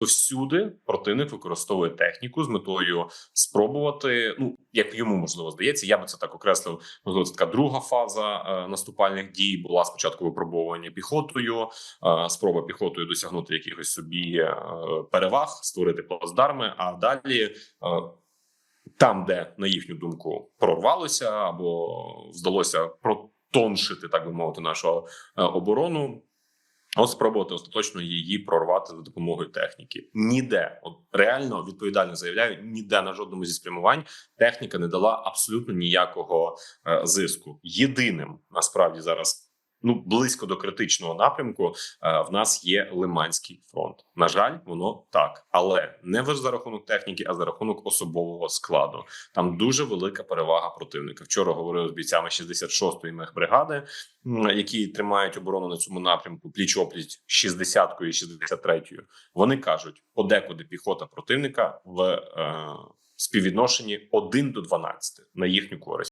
Всюди противник використовує техніку з метою спробувати. Ну як йому можливо здається, я би це так окреслив. Можливо, це така друга фаза е, наступальних дій була спочатку випробовування піхотою, е, спроба піхотою досягнути якихось собі е, переваг, створити плацдарми. А далі е, там, де на їхню думку прорвалося або вдалося протоншити, так би мовити, нашу е, оборону. От спробувати остаточно її прорвати за допомогою техніки. Ніде, от реально відповідально заявляю, ніде на жодному зі спрямувань техніка не дала абсолютно ніякого е, зиску. Єдиним насправді зараз. Ну, близько до критичного напрямку е, в нас є Лиманський фронт. На жаль, воно так, але не за рахунок техніки, а за рахунок особового складу. Там дуже велика перевага противника. Вчора говорив з бійцями 66-ї мехбригади, які тримають оборону на цьому напрямку пліч опліч 60-ю і 63-ю. Вони кажуть, подекуди піхота противника в е, співвідношенні 1 до 12 на їхню користь.